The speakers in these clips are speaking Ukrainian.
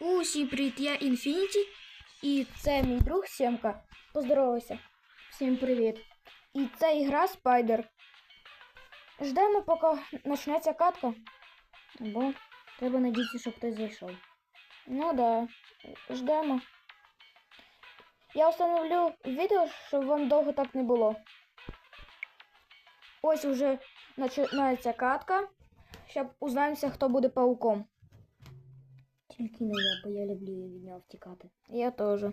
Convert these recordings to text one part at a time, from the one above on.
Усі привіт, я Інфініті. І це мій друг Сємка. Поздоровайся. Всім привіт. І це ігра Спайдер. Ждемо, поки почнеться катка. Бо треба надіятися, щоб хтось зайшов. Ну да, ждемо. Я встановлю відео, щоб вам довго так не було. Ось уже починається катка. Щоб узнаємося, хто буде пауком. Тільки не я, бо я люблю від нього втікати. Я теж.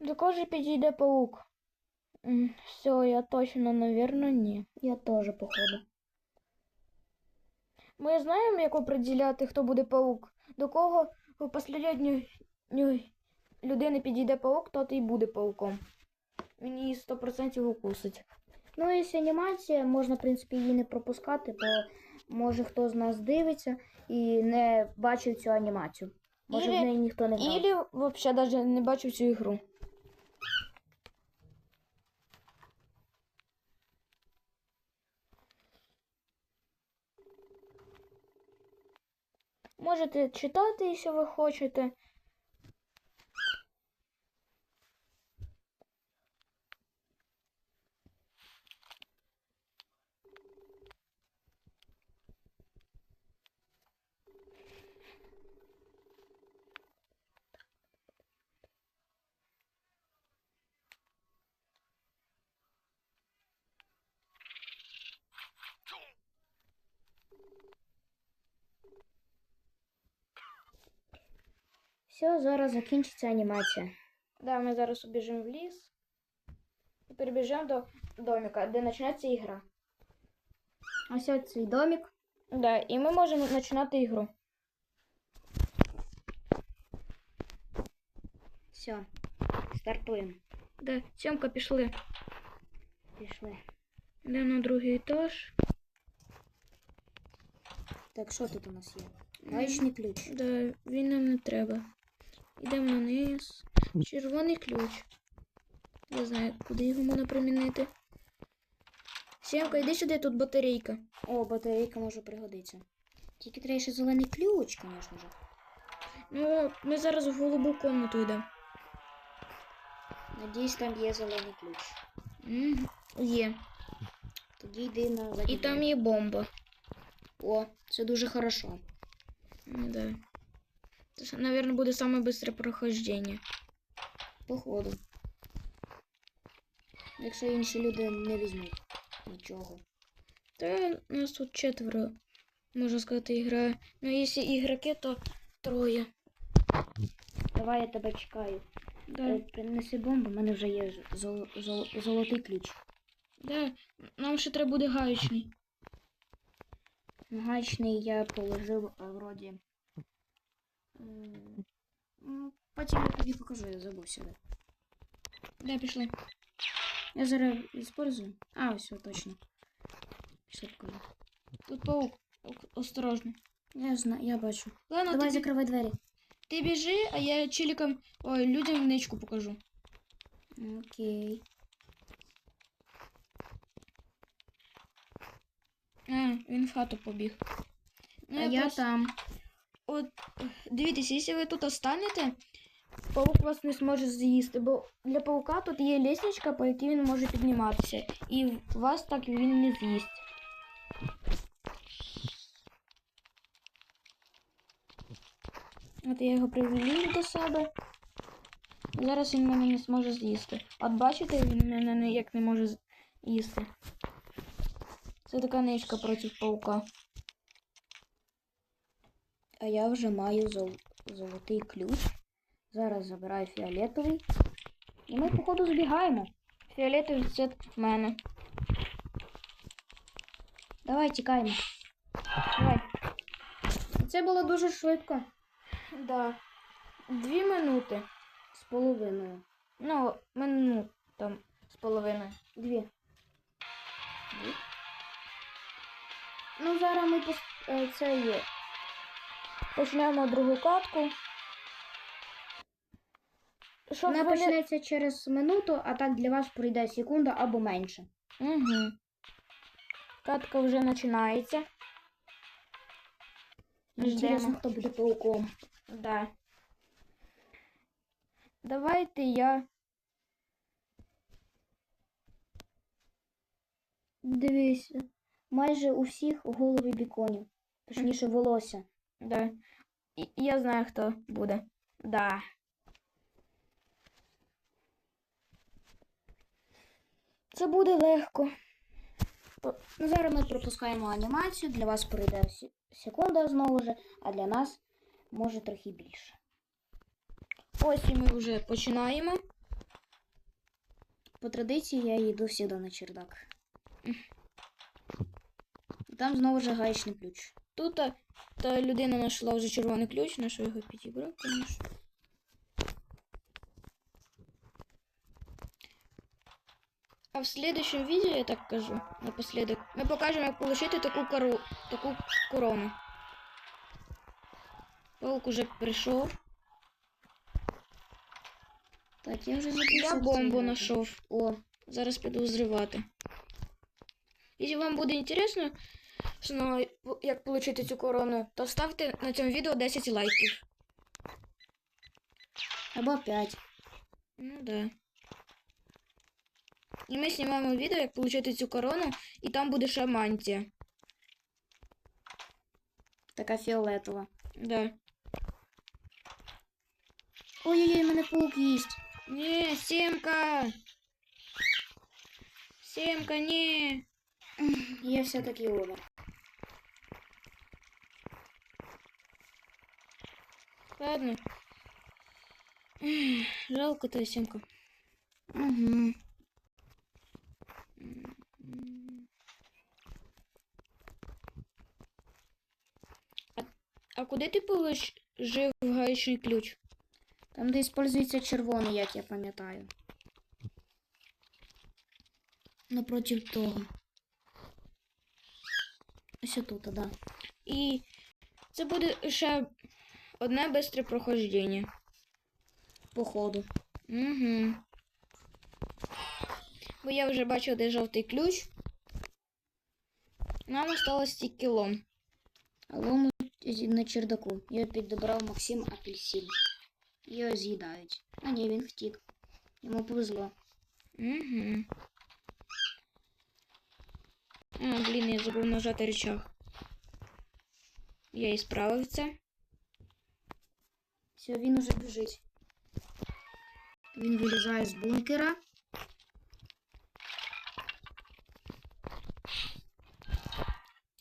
До кого підійде паук? Все, я точно, навірно, ні. Я теж, походу. Ми знаємо, як определяти, хто буде паук. До кого у останньої людини підійде паук, тот і буде пауком. Він її 100% укусить. Ну, якщо анімація, можна, в принципі, її не пропускати, бо може хто з нас дивиться і не бачив цю анімацію. Може, Ілі- в неї ніхто не грав. Ілі взагалі навіть не бачив цю ігру. Можете читати, якщо ви хочете. Все, зараз закінчиться анімація. Да, ми зараз убіжимо в ліс і перебіжимо до домика, де почнеться ігра. Ось ось цей домик. Да, і ми можемо починати ігру. Все, стартуємо. Да, Сьомка, пішли. Пішли. Йдемо на другий етаж. Так, що тут у нас є? Гаючний ключ. Да, він нам не треба. Йдемо на низ. Червоний ключ. Я знаю, куди його можна примінити. Сімка, йди сюди, тут батарейка. О, батарейка може пригодитися. Тільки треба ще зелений ключ, звісно ж. Ну, ми зараз в голубу комнату йдемо. Надіюсь, там є зелений ключ. Мгм, Є. Тоді йди на І задній там є бомба. О, це дуже хорошо. М, Да. Це, мабуть, буде саме бистре прохождення. Походу. Якщо інші люди не візьмуть нічого. Та нас тут четверо, можна сказати, грає. Ну, якщо ігроки, то троє. Давай я тебе чекаю. Да. Е, Принеси бомбу, в мене вже є зол- зол- золотий ключ. Да. Нам ще треба буде гаючний. Гаечний я положив е, вроді. Потім я тобі покажу, я забув сюди. Да, пішли. Я зараз использую. А, все, точно. Все покажу. Тут паук. Осторожно. Я знаю, я бачу. Ладно, Давай ти, закривай двері. ти біжи, а я челікам, ой, людям ничку покажу. Окей. А, він в хату побіг. Ну, а я просто- там. От, дивіться, якщо ви тут останете, паук вас не зможе з'їсти, бо для паука тут є лісничка, по якій він може підніматися. І вас так він не з'їсть. От я його привелів до себе. Зараз він мене не зможе з'їсти. От бачите, він мене ніяк не може з- їсти. Це така ничка проти паука. А я вже маю зол... золотий ключ. Зараз забираю фіолетовий. І ми, походу, збігаємо. Фіолетовий цвіт в мене. Давай тікаємо. Давай. Це було дуже швидко. Да. Дві минути. З половиною. Ну, минут там з половиною. Дві. Ну, зараз ми пос... е, це є. Почнемо другу катку. Щоб Вона вони- почнеться через минуту, а так для вас пройде секунда або менше. Угу. Катка вже починається. Ждемо. хто буде пауком. Да. Давайте я. Дивися. Майже у всіх голови біконів. Точніше, волосся. Да. Я знаю, хто буде. Да. Це буде легко. Ну, зараз ми пропускаємо анімацію. Для вас пройде секунда знову ж, а для нас може трохи більше. Ось і ми вже починаємо. По традиції я йду завжди на чердак. Там знову ж гаечний ключ. Тут та, та людина знайшла вже червоний ключ, на що його підібрав, звісно. А в следующем видео, я так кажу, напоследок, ми покажемо, як отримати таку, кору, таку корону. Паук уже прийшов. Так, я вже Я бомбу знайшов. О, Зараз піду взривати. Якщо вам буде інтересно, знову, як отримати цю корону, то ставте на цьому відео 10 лайків. або 5. Ну да. І ми знімаємо відео, як отримати цю корону, і там буде ще мантія. Така фіолетова. Да. Ой-ой-ой, мене паук їсть. Не, Семка! Семка, не! Я все-таки умер. Ладно. Жалко твою Семка. Угу. А куди ти положив гаечний ключ? Там, де использується червоний, як я пам'ятаю. Напротив того. Ось тут, да. І це буде ще одне бистре проходження. Походу. Угу. Бо я вже бачив, де жовтий ключ. Нам осталось тільки лом. А лому зі- на чердаку. Його підібрав Максим Апельсин. Його з'їдають. А ні, він втік. Йому повезло. Угу. А, блін, я забув нажати рычаг. Я і це. Все, він уже біжить. Він вилізає з бункера.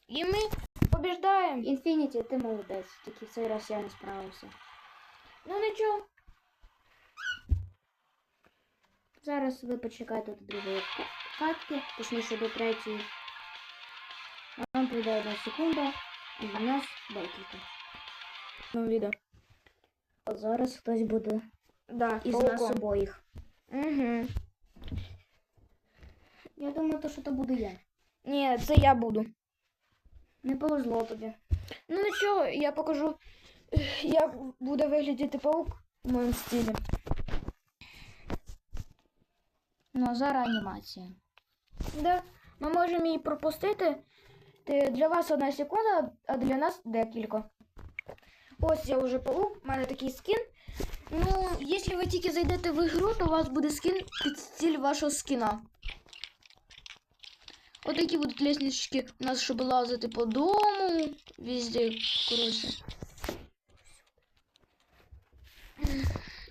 І ми побіждаємо. Інфініті, ти молодець. Тільки в цей раз я не справився. Ну нічого. Зараз ви почекайте до другої ка- катки, точніше до третьої. А Вам прийде одна секунда, і в нас декілька. Ну, відео. От зараз хтось буде Да, із нас обоїх. Угу. Я думаю, то, що то буду я. Ні, це я буду. Не повезло тобі. Ну нічого, я покажу, як буде виглядати паук в моєму стилі. Ну, а зараз анімація. Да, ми можемо її пропустити. Для вас одна секунда, а для нас декілька. Ось я вже паук, в мене такий скін. Ну, якщо ви тільки зайдете в ігру, то у вас буде скін під стиль вашого скіна. Отакі будуть лестнички у нас, щоб лазити по дому, везде, коротше.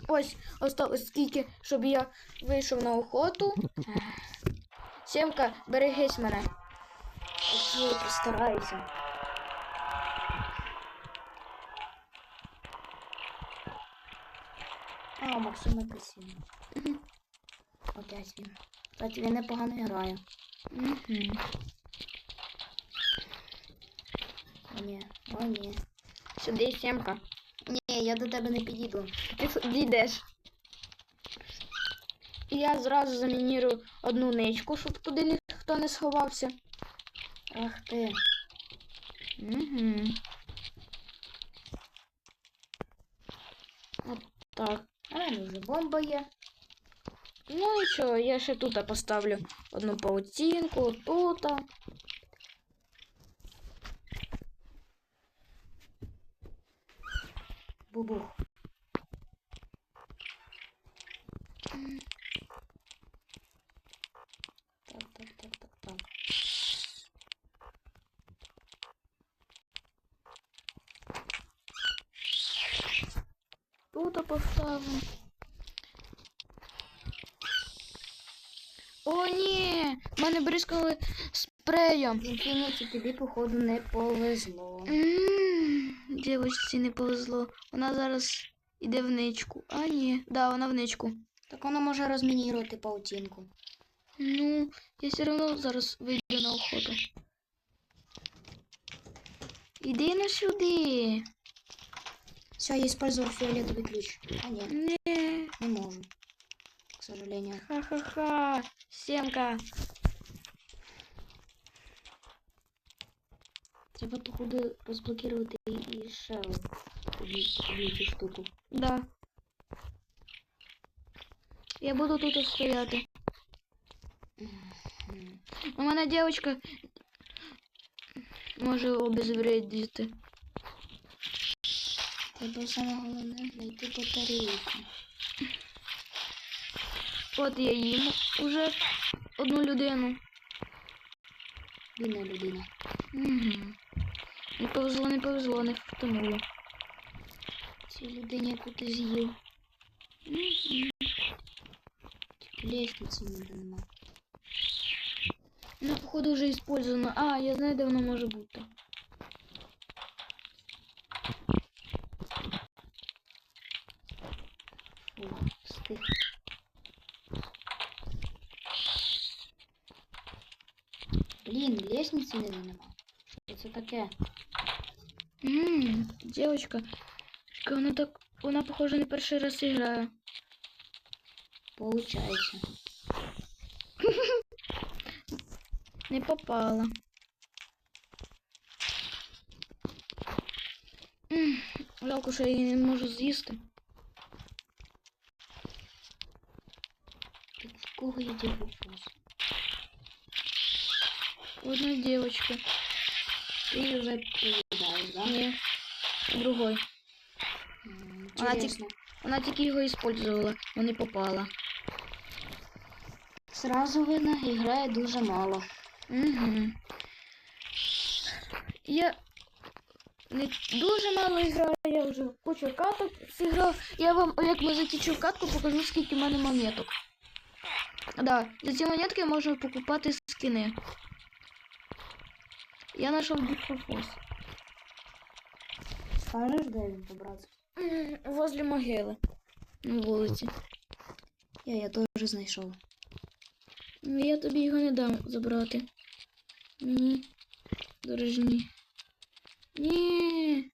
Ось, осталось скільки, щоб я вийшов на охоту. Сімка, берегись мене. Окей, постараюся. А, Максим Апельсин. Опять він. Кстати, він непогано грає. Угу. О, ні, о, ні. Сюди сімка. Ні, я до тебе не підійду. Ти дійдеш. І я зразу замінірую одну ничку, щоб туди ніхто не сховався. Ах ти. Угу. От так. А мене вже бомба є. Ну і що, я ще тут поставлю одну паутинку, тут. Бух-бух-бух. Так, так, так, так, так. Тут поставимо. О, ні! Мене бризкали спреєм. Інфініті, тобі, походу, не повезло. Дівочці не повезло. Вона зараз іде в ничку. А, ні, да, вона в ничку. Так воно може розмінірувати паутинку. Ну, я все одно зараз вийду на охоту. Іди на сюди. Все, я использовал фиолетовый ключ. А нет, Не. не можу. К сожалению. Ха-ха-ха. Семка. Треба походу розблокувати і ще цю штуку. Да. Я буду тут стояти. У мене дівчинка може обезвредити. Треба саме головне знайти батарейку. От я їм уже одну людину. Бідна людина. Угу. Не повезло, не повезло, не втонуло. Цій людині яку ти з'їв. Тільки лестниці ніде нема. Ну, походу вже использовано. А, я знаю, де воно може бути. встиг. Блін, лестниці ніде нема. Що це таке? Ммм, дівчинка. Вона так. Вона, похоже, не перший раз грає. Получається. Не попала. М, Жалко, що я її не можу з'їсти. Так в кого є? Одна. Ти вже повідаєш, да? Ні. Другой. М, Вона тільки-. Вона тільки його использувала, но не попала. Сразу видно, грає дуже мало. Угу. Я не дуже мало граю, я вже кучу каток зіграв. Я вам, як ми закінчу катку, покажу, скільки в мене монеток. Да, за ці монетки можна покупати скини. Я знайшов діпофос. Скажеш, де він побрався? Возле могили. На вулиці. Я, я теж знайшов. Ну, Я тобі його не дам забрати. Ні. Дорожні. Ні.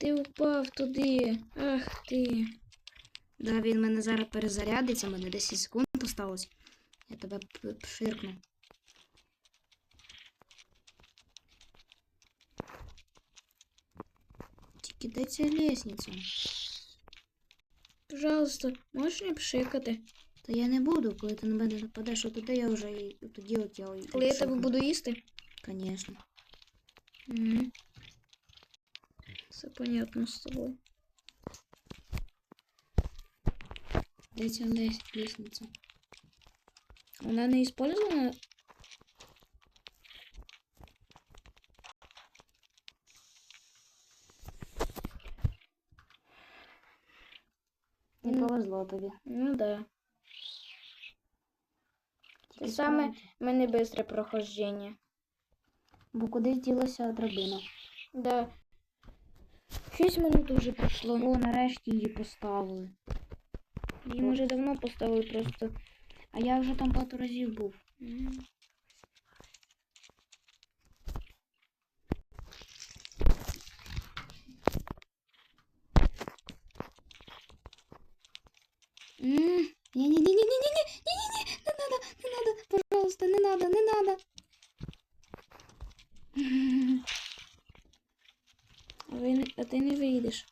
Ти впав туди. Ах ти. Да, він мене зараз перезарядиться, мене 10 секунд осталось. Я тебе пширкну. Тільки де ця лестниця? Пожалуйста, можеш не пшикати. Та я не буду, коли ти на мене нападеш, от тоді я вже і тоді от я Коли я тебе буду їсти. Звісно. Угу. Все понятно з тобою. Де ця лес- лестниця? Вона не использована. Не повезло тобі. Ну да. Тільки саме в мене бистре прохождення. Бо кудись ділася драбина. Да. 6 минут уже пройшло. О, нарешті її поставили. Їм вже давно поставили просто. А я вже там багато разів був. Не-не-не-не-не-не-не-не-не, не надо, не надо, пожалуйста, не надо, не надо. А ти не вийдеш.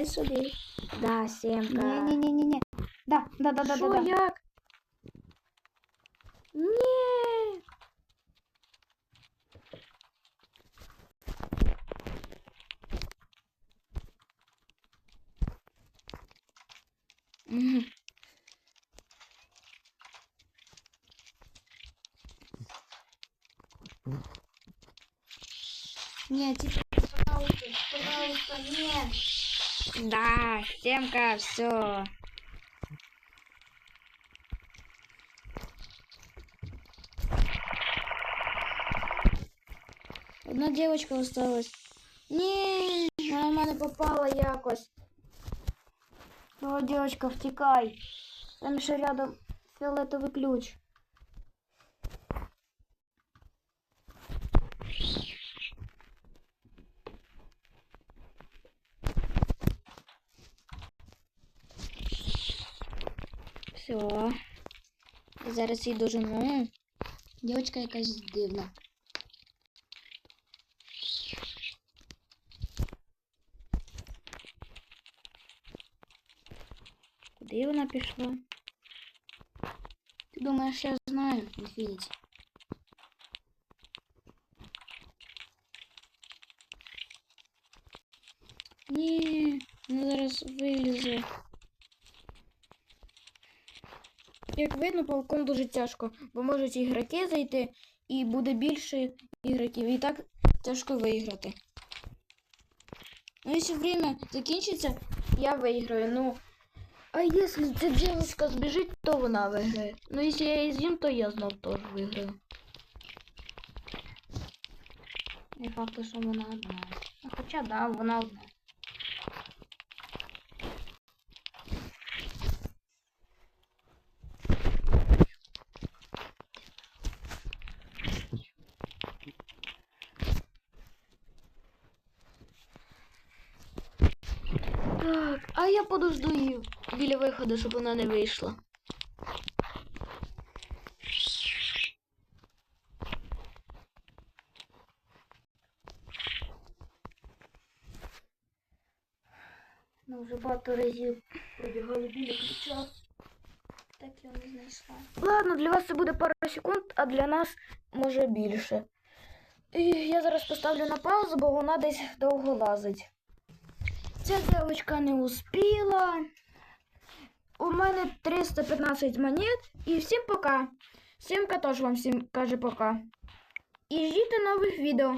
Давай Давай сюди. Да, Сімка. Ні-ні-ні-ні. Да, да, да, да, Що, да, да. як? Ні. Мгм. Нет, типа, пожалуйста, пожалуйста, нет. Да, Сімка, все. Одна девочка осталась. Ні, вона в мене попала якось. О, девочка, втікай. Там ще рядом фіолетовий ключ. Все. Зараз її дожену. Дівчинка якась дивна. Куди вона пішла? Ти думаєш, я знаю, Інфініті? Як видно, пауком дуже тяжко, бо можуть ігроки зайти і буде більше ігроків. І так тяжко виграти. Ну, якщо время закінчиться, я виграю. Ну, а якщо ця дівчинка збіжить, то вона виграє. Ну, якщо я її з'їм, то я знов теж виграю. Не факт, що вона одна. Ну, хоча да, вона одна. Так, а я подожду її біля виходу, щоб вона не вийшла. Ну, вже багато разів пробігали біля ключа. Так я не знайшла. Ладно, для вас це буде пара секунд, а для нас може більше. І я зараз поставлю на паузу, бо вона десь довго лазить. Ця девочка не успіла. У мене 315 монет. І всім пока. Сімка теж вам всім каже пока. І ждіть нових відео.